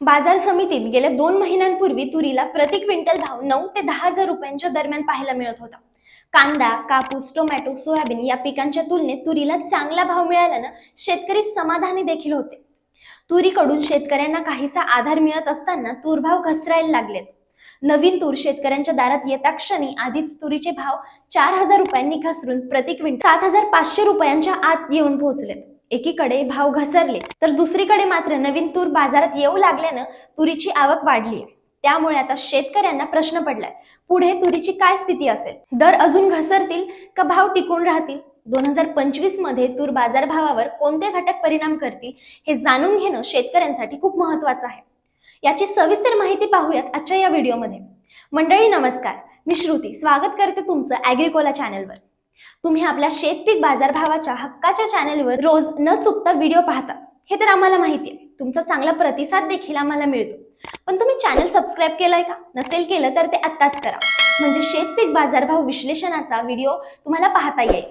बाजार समितीत गेल्या दोन महिन्यांपूर्वी तुरीला प्रति क्विंटल भाव नऊ ते दहा हजार रुपयांच्या दरम्यान पाहायला मिळत होता. कांदा कापूस टोमॅटो सोयाबीन या पिकांच्या तुलनेत तुरीला चांगला भाव मिळाल्यानं शेतकरी समाधानी देखील होते. तुरीकडून शेतकऱ्यांना काहीसा आधार मिळत असताना तूर भाव घसरायला लागलेत. नवीन तूर शेतकऱ्यांच्या दारात येता क्षणी आधीच तुरीचे भाव चार हजार रुपयांनी घसरून प्रति क्विंटल सात हजार पाचशे रुपयांच्या आत येऊन पोहोचलेत. एकीकडे भाव घसरले तर दुसरीकडे मात्र नवीन तूर बाजारात येऊ लागल्यानं तुरीची आवक वाढली आहे त्यामुळे आता शेतकऱ्यांना प्रश्न पडलाय पुढे तुरीची काय स्थिती असेल? दर अजून घसरतील का भाव टिकून राहतील? दोन हजार पंचवीसमध्ये तूर बाजारभावावर कोणते घटक परिणाम करतील हे जाणून घेणं शेतकऱ्यांसाठी खूप महत्वाचं आहे. याची सविस्तर माहिती पाहूयात आजच्या या व्हिडिओमध्ये. मंडळी नमस्कार. मी श्रुती. स्वागत करते तुमचं अॅग्रिकोला चॅनलवर तुम्ही आपल्या शेतपीक बाजारभावाच्या हक्काच्या चॅनेलवर रोज न चुकता व्हिडिओ पाहतात हे तर आम्हाला माहिती आहे. तुमचा चांगला प्रतिसाद देखील आम्हाला मिळतो. पण तुम्ही चॅनल सबस्क्राईब केलंय का? नसेल केलं तर ते आत्ताच करा. म्हणजे शेतपीक बाजारभाव विश्लेषणाचा व्हिडिओ तुम्हाला पाहता येईल.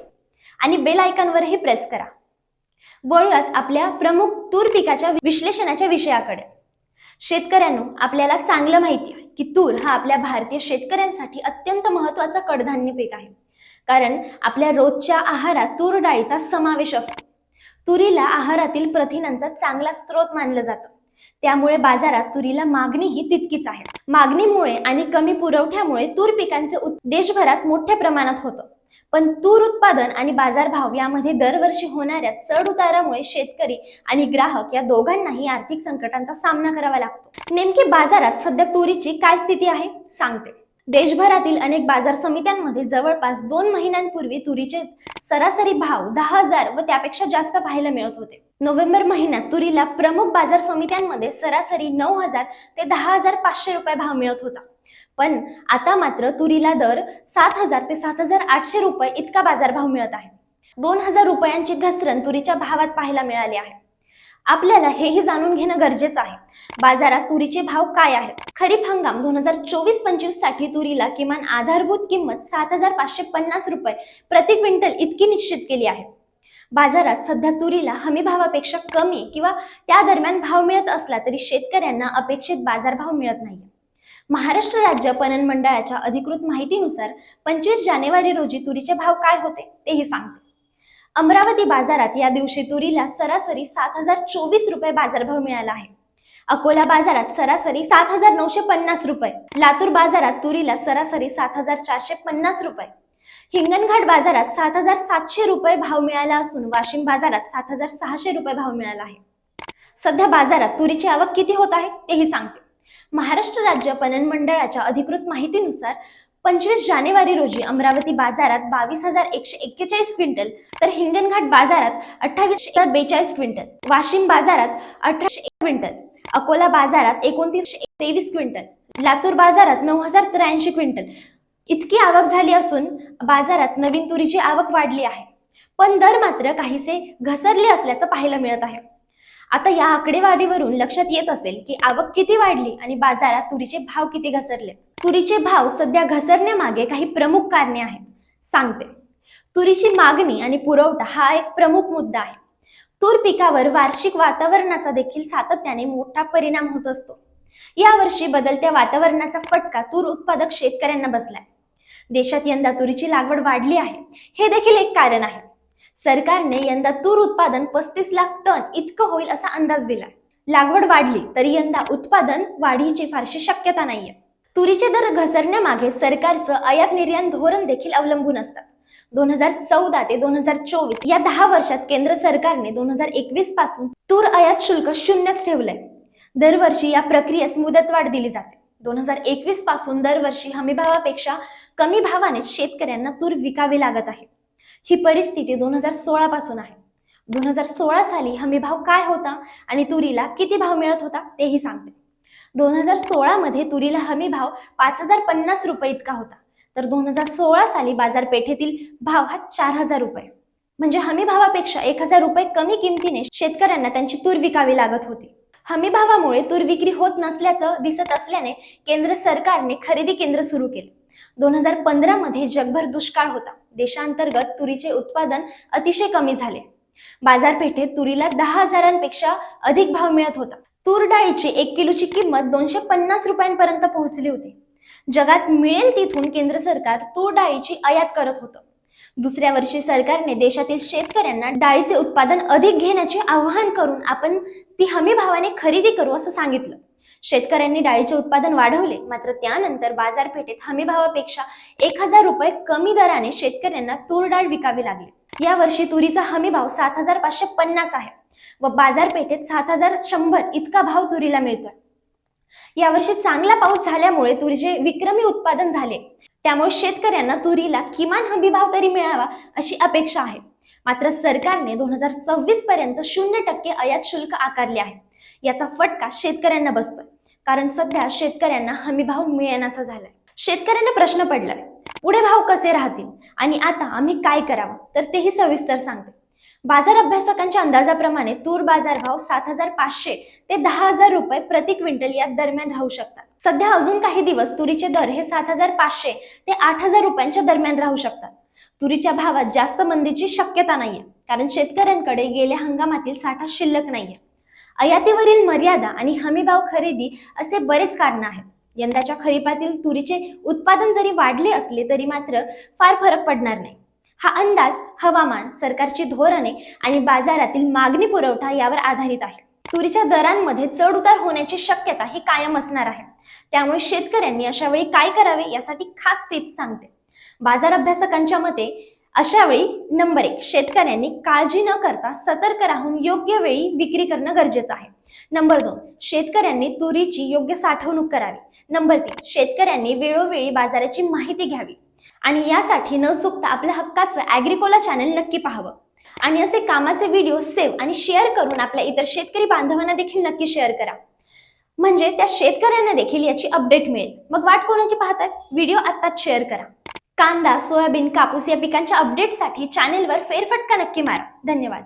आणि बेल आयकॉनवरही प्रेस करा. वळूयात आपल्या प्रमुख तूर पिकाच्या विश्लेषणाच्या विषयाकडे. शेतकऱ्यांनो आपल्याला चांगलं माहिती आहे. की तूर हा आपल्या भारतीय शेतकऱ्यांसाठी अत्यंत महत्त्वाचा कडधान्य पीक आहे. कारण आपल्या रोजच्या आहारात तूर डाळीचा समावेश असतो. तुरीला आहारातील प्रथिनांचा चांगला स्रोत मानलं जातं. त्यामुळे बाजारात तुरीला मागणीही तितकीच आहे. मागणीमुळे आणि कमी पुरवठ्यामुळे तूर पिकांचे देशभरात मोठ्या प्रमाणात होतं. पण तूर उत्पादन आणि बाजारभाव यामध्ये दरवर्षी होणाऱ्या चढ उतारामुळे शेतकरी आणि ग्राहक या दोघांनाही आर्थिक संकटांचा सामना करावा लागतो. नेमके बाजारात सध्या तुरीची काय स्थिती आहे? सांगते. देशभरातील अनेक बाजार समित्यांमध्ये जवळपास दोन महिन्यांपूर्वी तुरीचे सरासरी भाव दहा हजार व त्यापेक्षा जास्त पाहायला मिळत होते. नोव्हेंबर महिन्यात तुरीला प्रमुख बाजार समित्यांमध्ये सरासरी नऊ हजार ते दहा हजार पाचशे रुपये भाव मिळत होता. पण आता मात्र तुरीला दर सात हजार ते सात हजार आठशे रुपये इतका बाजारभाव मिळत आहे. दोन हजार रुपयांची घसरण तुरीच्या भावात पाहायला मिळाली आहे. आपल्याला हेही जाणून घेणं गरजेचं आहे. बाजारात तुरीचे भाव काय आहेत? खरीप हंगाम दोन हजार चोवीस पंचवीससाठी तुरीला किमान आधारभूत किंमत सात हजार पाचशे पन्नास रुपये प्रति क्विंटल इतकी निश्चित केली आहे. बाजारात सध्या तुरीला हमी भावापेक्षा कमी किंवा त्या दरम्यान भाव मिळत असला तरी शेतकऱ्यांना अपेक्षित बाजारभाव मिळत नाही महाराष्ट्र राज्य पणन मंडळाच्या अधिकृत माहितीनुसार पंचवीस जानेवारी रोजी तुरीचे भाव काय होते तेही सांगते. अमरावती बाजारात या दिवशी तुरीला सरासरी सात हजार चोवीस रुपये बाजारभाव मिळाला आहे. अकोला बाजारात सरासरी सात हजार नऊशे पन्नास रुपये. लातूर बाजारात तुरीला सरासरी सात हजार चारशे पन्नास रुपये. हिंगणघाट बाजारात सात हजार सातशे रुपये भाव मिळाला असून वाशिम बाजारात सात हजार सहाशे रुपये भाव मिळाला आहे. सध्या बाजारात तुरीची आवक किती होत आहे तेही सांगते. महाराष्ट्र राज्य पणन मंडळाच्या अधिकृत माहितीनुसार पंचवीस जानेवारी रोजी अमरावती बाजारात बावीस हजार एकशे एक्केचाळीस क्विंटल तर हिंगणघाट बाजारात अठ्ठावीस हजार बेचाळीस क्विंटल वाशिम बाजारात अठराशे एक क्विंटल अकोला बाजारात एकोणतीस तेवीस क्विंटल लातूर बाजारात नऊ हजार त्र्याऐंशी क्विंटल. इतकी आवक झाली असून बाजारात नवीन तुरीची आवक वाढली आहे. पण दर मात्र काहीसे घसरले असल्याचं पाहायला मिळत आहे. आता या आकडेवारीवरून लक्षात येत असेल की आवक किती वाढली आणि बाजारात तुरीचे भाव किती घसरले. तुरीचे भाव सध्या घसरण्यामागे काही प्रमुख कारणे आहेत. सांगते. तुरीची मागणी आणि पुरवठा हा एक प्रमुख मुद्दा आहे. तूर पिकावर वार्षिक वातावरणाचा देखील सातत्याने मोठा परिणाम होत असतो. यावर्षी बदलत्या वातावरणाचा फटका तूर उत्पादक शेतकऱ्यांना बसलाय. देशात यंदा तुरीची लागवड वाढली आहे. हे देखील एक कारण आहे. सरकारने यंदा तूर उत्पादन पस्तीस लाख टन इतकं होईल असा अंदाज दिला लागवड वाढली तरी यंदा उत्पादन वाढीची फारशी शक्यता नाहीये. तुरीचे दर घसरण्यामागे सरकारचं आयात निर्यात धोरण देखील अवलंबून असतात दोन हजार चौदा ते दोन हजार चोवीस या दहा वर्षात केंद्र सरकारने दोन हजार एकवीसपासून तूर आयात शुल्क शून्यच ठेवलंय. दरवर्षी या प्रक्रियेस मुदतवाढ दिली जाते. दोन हजार एकवीसपासून दरवर्षी हमीभावापेक्षा कमी भावाने शेतकऱ्यांना तूर विकावी लागत आहे. ही परिस्थिती दोन हजार सोळा पासून आहे. दोन हजार सोळा साली हमीभाव काय होता आणि तुरीला किती भाव मिळत होता तेही सांगते. दोन हजार सोळा मध्ये तुरीला हमी भाव पाच हजार पन्नास रुपये इतका होता. तर दोन हजार सोळा साली बाजारपेठेतील भाव हा चार हजार रुपये. म्हणजे हमी भावापेक्षा एक हजार रुपये कमी किमतीने शेतकऱ्यांना त्यांची तूर विकावी लागत होती. हमी भावामुळे तूर विक्री होत नसल्याचं दिसत असल्याने केंद्र सरकारने खरेदी केंद्र सुरू केले. दोन हजार पंधरा मध्ये जगभर दुष्काळ होता. देशांतर्गत तुरीचे उत्पादन अतिशय कमी झाले. बाजारपेठेत तुरीला दहा हजारांपेक्षा अधिक भाव मिळत होता. तूर डाळीची एक किलोची किंमत दोनशे पन्नास रुपयांपर्यंत पोहोचली होती. जगात मिळेल तिथून केंद्र सरकार तूर डाळीची आयात करत होतं. दुसऱ्या वर्षी सरकारने देशातील शेतकऱ्यांना डाळीचे उत्पादन अधिक घेण्याचे आवाहन करून आपण ती हमी भावाने खरेदी करू असं सांगितलं. शेतकऱ्यांनी डाळीचे उत्पादन वाढवले मात्र त्यानंतर बाजारपेठेत हमी भावापेक्षा एक हजार रुपये कमी दराने शेतकऱ्यांना तूर डाळ विकावी लागली. या वर्षी तुरीचा हमी भाव सात हजार पाचशे पन्नास आहे व बाजारपेठेत सात हजार शंभर इतका भाव तुरीला मिळतोय. यावर्षी चांगला पाऊस झाल्यामुळे तुरीचे विक्रमी उत्पादन झाले. त्यामुळे शेतकऱ्यांना तुरीला किमान हमी भाव तरी मिळावा अशी अपेक्षा आहे. मात्र सरकारने दोन हजार सव्वीस पर्यंत शून्य टक्के आयात शुल्क आकारले आहे. याचा फटका शेतकऱ्यांना बसतोय. कारण सध्या शेतकऱ्यांना हमी भाव मिळेनासा झालाय. शेतकऱ्यांना प्रश्न पडलाय पुढे भाव कसे राहतील आणि आता आम्ही काय करावं? तर तेही सविस्तर सांगते. बाजार अभ्यासकांच्या अंदाजाप्रमाणे तूर बाजार भाव सात हजार पाचशे ते दहा हजार रुपये प्रति क्विंटल या दरम्यान राहू शकतात. सध्या अजून काही दिवस तुरीचे दर हे सात हजार पाचशे ते आठ हजार रुपयांच्या दरम्यान राहू शकतात. तुरीच्या भावात जास्त मंदीची शक्यता नाहीये कारण शेतकऱ्यांकडे गेल्या हंगामातील साठा शिल्लक नाहीये. आयातीवरील मर्यादा आणि हमीभाव खरेदी असे बरेच कारण आहेत. यंदाच्या खरीपातील तुरीचे उत्पादन जरी वाढले असले तरी मात्र फार फरक पडणार नाही. हा अंदाज हवामान सरकारची धोरणे आणि बाजारातील मागणी पुरवठा यावर आधारित आहे. तुरीच्या दरांमध्ये चढ उतार होण्याची शक्यता ही कायम असणार आहे. त्यामुळे शेतकऱ्यांनी अशा वेळी काय करावे यासाठी खास टिप्स सांगते. बाजार अभ्यासकांच्या मते अशा वेळी नंबर एक शेतकऱ्यांनी काळजी न करता सतर्क राहून योग्य वेळी विक्री करणं गरजेचं आहे. नंबर दोन शेतकऱ्यांनी तुरीची योग्य साठवणूक करावी. नंबर तीन शेतकऱ्यांनी वेळोवेळी बाजाराची माहिती घ्यावी. आणि यासाठी न चुकता आपल्या हक्काचं ॲग्रिकोला चॅनल नक्की पाहावं. आणि असे कामाचे व्हिडिओ सेव्ह आणि शेअर करून आपल्या इतर शेतकरी बांधवांना देखील नक्की शेअर करा. म्हणजे त्या शेतकऱ्यांना देखील याची अपडेट मिळेल. मग वाट कोणाची पाहतात व्हिडिओ आत्ताच शेअर करा. कांदा सोयाबीन कापूस या पिकांच्या अपडेटसाठी चॅनेलवर फेरफटका नक्की मारा. धन्यवाद.